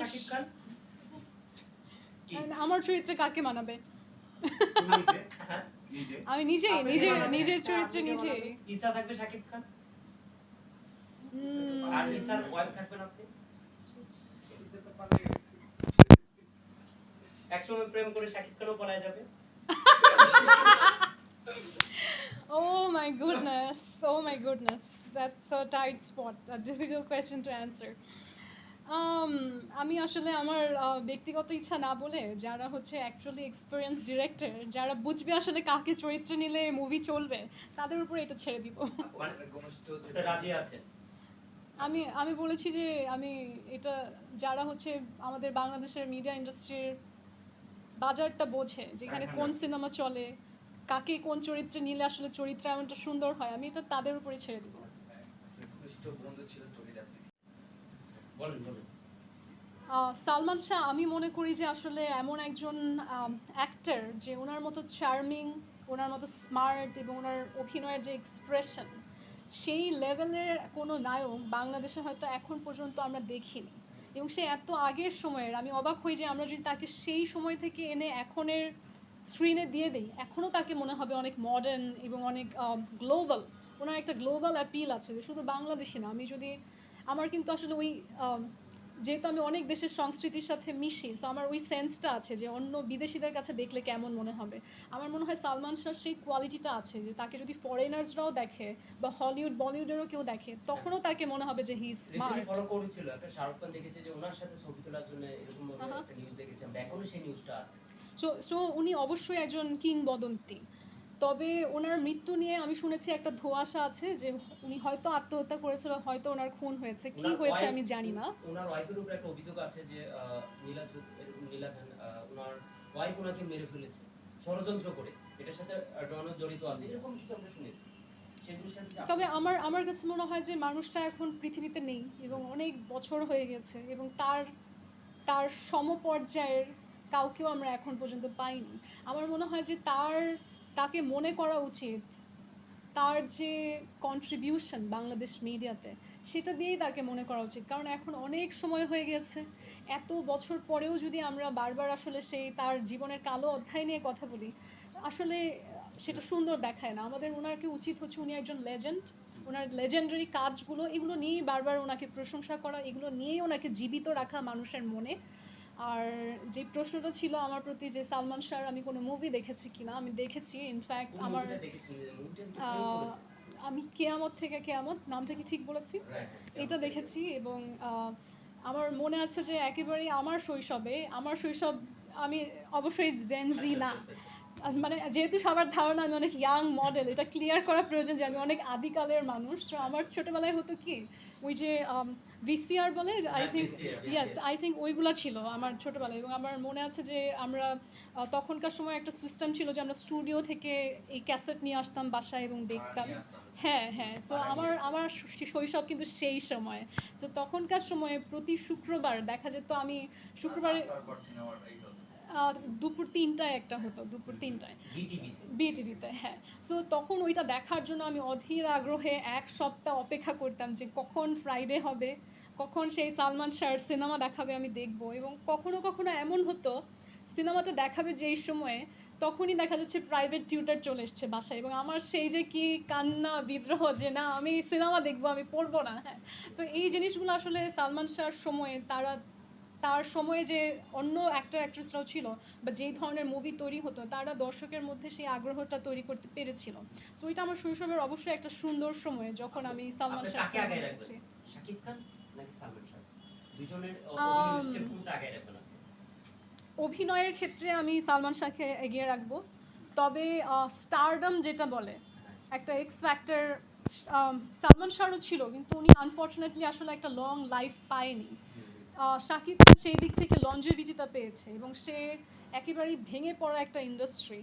শাকিব খান আমার চরিত্রে কাকে মানাবে নিজে হ্যাঁ? নিজে আমি নিজেই নিজে নিজের চরিত্রে বানাবেন? ঈসা থাকবে শাকিব খান আর ঈসার ওয়াইফ থাকবেন আপনি একসময় প্রেম করে শাকিব খানও পলায় যাবে Oh my goodness. Oh my goodness. That's a tight spot. A difficult question to answer. Um, আমি আসলে আমার ব্যক্তিগত ইচ্ছা না বলে যারা হচ্ছে অ্যাকচুয়ালি এক্সপিরিয়েন্স ডিরেক্টর যারা বুঝবে আসলে কাকে চরিত্রে নিলে মুভি চলবে তাদের উপর এটা ছেড়ে দিব। মানে রাজি আছেন আমি আমি বলেছি যে আমি এটা যারা হচ্ছে আমাদের বাংলাদেশের মিডিয়া ইন্ডাস্ট্রির বাজারটা বোঝে যেখানে হ্যাঁ, কোন হ্যাঁ। সিনেমা চলে কাকে কোন চরিত্রে নিলে আসলে চরিত্র এমনটা সুন্দর হয় আমি এটা তাদের উপরে ছেড়ে দিব। সালমান শাহ, আমি মনে করি যে আসলে এমন একজন অ্যাক্টার যে ওনার মতো চার্মিং ওনার মতো স্মার্ট এবং ওনার অভিনয়ের যে এক্সপ্রেশন সেই লেভেলের কোনো নায়ক বাংলাদেশে হয়তো এখন পর্যন্ত আমরা দেখিনি। এবং সে এত আগের সময়ের, আমি অবাক হই যে আমরা যদি তাকে সেই সময় থেকে এনে এখনের স্ক্রিনে দিয়ে দিই এখনও তাকে মনে হবে অনেক মডার্ন এবং অনেক গ্লোবাল ওনার একটা গ্লোবাল অ্যাপিল আছে শুধু বাংলাদেশি না, আমি যদি আমার কিন্তু আসলে ওই যেহেতু আমি অনেক দেশের সংস্কৃতির সাথে মিশি তো আমার ওই সেন্সটা আছে যে অন্য বিদেশিদের কাছে দেখলে কেমন মনে হবে। আমার মনে হয় সালমান শাহ সেই কোয়ালিটিটা আছে যে তাকে যদি ফরেনার্সরাও দেখে বা হলিউড বলিউডেরও কেউ দেখে তখনও তাকে মনে হবে যে হি স্মার্ট করেছিল একটা শাহরুখ খান দেখেছে যে ওনার সাথে ছবি তোলার জন্য এরকম একটা নিউজ এখনও সেই নিউজটা আছে। সো সো উনি অবশ্যই একজন কিংবদন্তি। তবে ওনার মৃত্যু নিয়ে আমি শুনেছি একটা ধোঁয়াশা আছে যে উনি হয়তো আত্মহত্যা করেছে বা হয়তো ওনার খুন হয়েছে। কি হয়েছে আমি জানি না। ওনার ওয়াইফের উপরে একটা অভিযোগ আছে যে নীলা নীলা ওনার ওয়াইফ ওনাকে মেরে ফেলেছে। ষড়যন্ত্র করে। এটার সাথে ডনও জড়িত আছে। এরকম কিছু আমরা শুনেছি। তবে আমার আমার কাছে মনে হয় যে মানুষটা এখন পৃথিবীতে নেই এবং অনেক বছর হয়ে গেছে এবং তার তার সমপর্যায়ের কাউকেও আমরা এখন পর্যন্ত পাইনি। আমার মনে হয় যে তার তাকে মনে করা উচিত তার যে কন্ট্রিবিউশন বাংলাদেশ মিডিয়াতে সেটা দিয়েই তাকে মনে করা উচিত। কারণ এখন অনেক সময় হয়ে গেছে, এত বছর পরেও যদি আমরা বারবার আসলে সেই তার জীবনের কালো অধ্যায় নিয়ে কথা বলি, আসলে সেটা সুন্দর দেখায় না। আমাদের ওনাকে উচিত হচ্ছে উনি একজন লেজেন্ড ওনার লেজেন্ডারি কাজগুলো, এগুলো নিয়েই বারবার ওনাকে প্রশংসা করা, এগুলো নিয়েই ওনাকে জীবিত রাখা মানুষের মনে। আর যে প্রশ্নটা ছিল আমার প্রতি যে সালমান শাহর আমি কোনো মুভি দেখেছি কিনা? আমি দেখেছি ইনফ্যাক্ট আমার আমি কেয়ামত থেকে কেয়ামত নামটা কি ঠিক বলেছি? এটা দেখেছি এবং আমার মনে আছে যে একেবারেই আমার শৈশবে আমার শৈশব আমি অবশ্যই জেনজি না। মানে যেহেতু সবার ধারণা আমি অনেক ইয়াং মডেল এটা ক্লিয়ার করা প্রয়োজন যে আমি অনেক আদিকালের মানুষ। তো আমার ছোটবেলায় হতো কি ওই যে ভিসিআর বলে আই হ্যাঁ, থিঙ্ক ইয়াস আই থিঙ্ক ওইগুলা ছিল আমার ছোটবেলায়। এবং আমার মনে আছে যে আমরা তখনকার সময় একটা সিস্টেম ছিল যে আমরা স্টুডিও থেকে এই ক্যাসেট নিয়ে আসতাম বাসায় এবং দেখতাম। হ্যাঁ হ্যাঁ তো আমার আমার শৈশব কিন্তু সেই সময়। তো তখনকার সময়ে প্রতি শুক্রবার দেখা যেত আমি শুক্রবারে দুপুর তিনটায় একটা হতো দুপুর তিনটায়। বিটিভি বিটিভিতে হ্যাঁ। সো তখন ওইটা দেখার জন্য আমি অধীর আগ্রহে এক সপ্তাহ অপেক্ষা করতাম যে কখন ফ্রাইডে হবে কখন সেই সালমান শাহর সিনেমা দেখাবে আমি দেখব। এবং কখনো কখনো এমন হতো সিনেমাটা দেখাবে যেই সময়ে তখনই দেখা যাচ্ছে প্রাইভেট টিউটার চলে এসছে বাসায়। এবং আমার সেই যে কি কান্না বিদ্রোহ যে না আমি সিনেমা দেখব আমি পড়ব না হ্যাঁ। তো এই জিনিসগুলো আসলে সালমান শাহর সময়ে তারা তার সময়ে যে অন্য অ্যাক্টর অ্যাক্ট্রেসরাও ছিল বা যেই ধরনের মুভি তৈরি হতো তারা দর্শকের মধ্যে সেই আগ্রহটা তৈরি করতে পেরেছিল। সো এটা আমার শৈশবের অবশ্যই একটা সুন্দর সময় যখন আমি সালমান শাহ শাকিব খান নাকি সালমান শাহ? দুজনের অভিনয় স্টেপ কোনটা আগে রাখবেন অভিনয়ের ক্ষেত্রে আমি সালমান শাহকে এগিয়ে রাখব। তবে স্টারডম যেটা বলে একটা এক্স ফ্যাক্টর সালমান শাহরও ছিল কিন্তু উনি আনফর্চুনেটলি আসলে একটা লং লাইফ পায়নি। শাকিব সেই দিক থেকে লঞ্জেভিটিটা পেয়েছে এবং সে একেবারেই ভেঙে পড়া একটা ইন্ডাস্ট্রি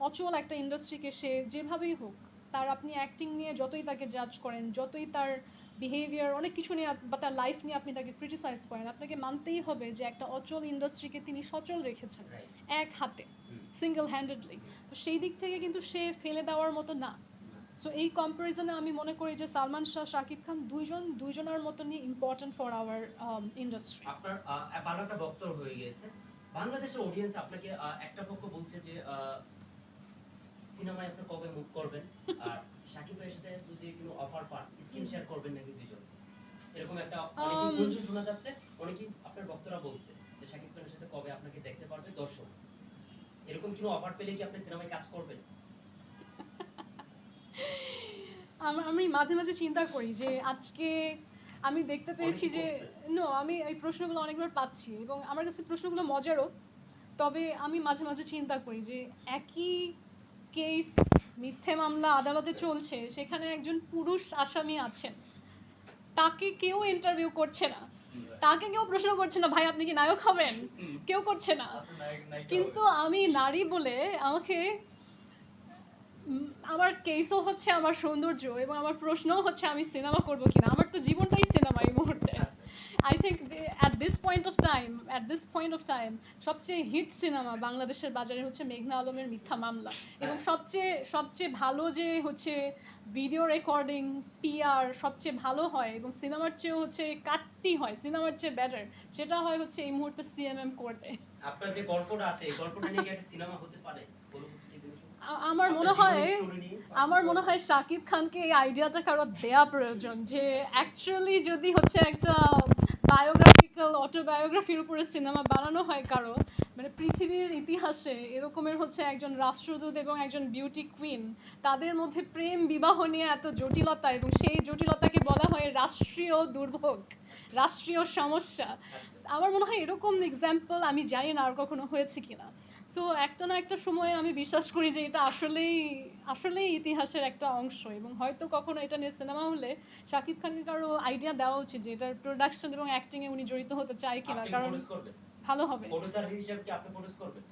অচল একটা ইন্ডাস্ট্রিকে সে যেভাবেই হোক তার আপনি অ্যাক্টিং নিয়ে যতই তাকে জাজ করেন যতই তার বিহেভিয়ার অনেক কিছু নিয়ে বা তার লাইফ নিয়ে আপনি তাকে ক্রিটিসাইজ করেন আপনাকে মানতেই হবে যে একটা অচল ইন্ডাস্ট্রিকে তিনি সচল রেখেছেন এক হাতে সিঙ্গেল হ্যান্ডেডলি তো সেই দিক থেকে কিন্তু সে ফেলে দেওয়ার মতো না। সো এই কম্পারিজনে আমি মনে করি যে সালমান শাহ শাকিব খান দুইজন দুইজনের মতনই ইম্পর্টেন্ট ফর আওয়ার ইন্ডাস্ট্রি আপনার একটা বক্তব্য হয়ে গিয়েছে। বাংলাদেশের অডিয়েন্স আপনাকে একটা পক্ষ বলছে যে সিনেমায় আপনি কবে মুভ করবেন? আর সাকিব ভাইয়ের সাথে যদি কোনো অফার পান স্ক্রিন শেয়ার করবেন নাকি দুজন এরকম একটা অনেকেই Um, গুঞ্জন শোনা যাচ্ছে অনেকেই আপনার বক্তরা বলছে যে সাকিব খানের সাথে কবে আপনাকে দেখতে পারবে দর্শক। এরকম কোনো অফার পেলে কি আপনি সিনেমায় কাজ করবেন? আম- আমি মাঝে মাঝে চিন্তা করি যে আজকে আমি দেখতে পেয়েছি যে নো আমি এই প্রশ্নগুলো অনেকবার পাচ্ছি এবং আমার কাছে প্রশ্নগুলো মজারও। তবে আমি মাঝে মাঝে চিন্তা করি যে একই কেস মিথ্যে মামলা আদালতে চলছে সেখানে একজন পুরুষ আসামি আছেন। তাকে কেউ ইন্টারভিউ করছে না। তাকে কেউ প্রশ্ন করছে না ভাই আপনি কি নায়ক হবেন? কেউ করছে না। কিন্তু আমি নারী বলে আমাকে আমার কেসও হচ্ছে আমার সৌন্দর্য এবং আমার প্রশ্নও হচ্ছে আমি সিনেমা করব কিনা। আমার তো জীবনটাই সিনেমা এই মুহূর্তে। I think at this point of time at this point of time সবচেয়ে হিট সিনেমা বাংলাদেশের বাজারে হচ্ছে মেঘনা আলমের মিথ্যা মামলা। এবং হ্যাঁ। সবচেয়ে সবচেয়ে ভালো যে হচ্ছে ভিডিও রেকর্ডিং পিআর সবচেয়ে ভালো হয় এবং সিনেমার চেয়েও হচ্ছে কাটতি হয় সিনেমার চেয়ে বেটার সেটা হয় হচ্ছে এই মুহূর্তে সিএমএম কোর্টে আপনার যে গল্পটা আছে এই গল্পটা নিয়ে একটা সিনেমা হতে পারে? আমার মনে হয়? আমার মনে হয় শাকিব খানকে এই আইডিয়াটা কারও দেয়া প্রয়োজন যে অ্যাকচুয়ালি যদি হচ্ছে একটা বায়োগ্রাফিক্যাল অটোবায়োগ্রাফির উপরে সিনেমা বানানো হয় কারও মানে পৃথিবীর ইতিহাসে এরকমের হচ্ছে একজন রাষ্ট্রদূত এবং একজন বিউটি কুইন তাদের মধ্যে প্রেম বিবাহ নিয়ে এত জটিলতা এবং সেই জটিলতাকে বলা হয় রাষ্ট্রীয় দুর্ভোগ রাষ্ট্রীয় সমস্যা আচ্ছা। আমার মনে হয় এরকম এক্সাম্পল আমি জানি না আর কখনো হয়েছে কিনা সো একটা না একটা সময়ে আমি বিশ্বাস করি যে এটা আসলেই আসলেই ইতিহাসের একটা অংশ এবং হয়তো কখনো এটা নিয়ে সিনেমা হলে শাকিব খানের কারও আইডিয়া দেওয়া উচিত যে এটার প্রোডাকশন এবং অ্যাক্টিং এ উনি জড়িত হতে চায় কিনা কারণ ভালো হবে হিসেবে কি আপনি produce করবেন?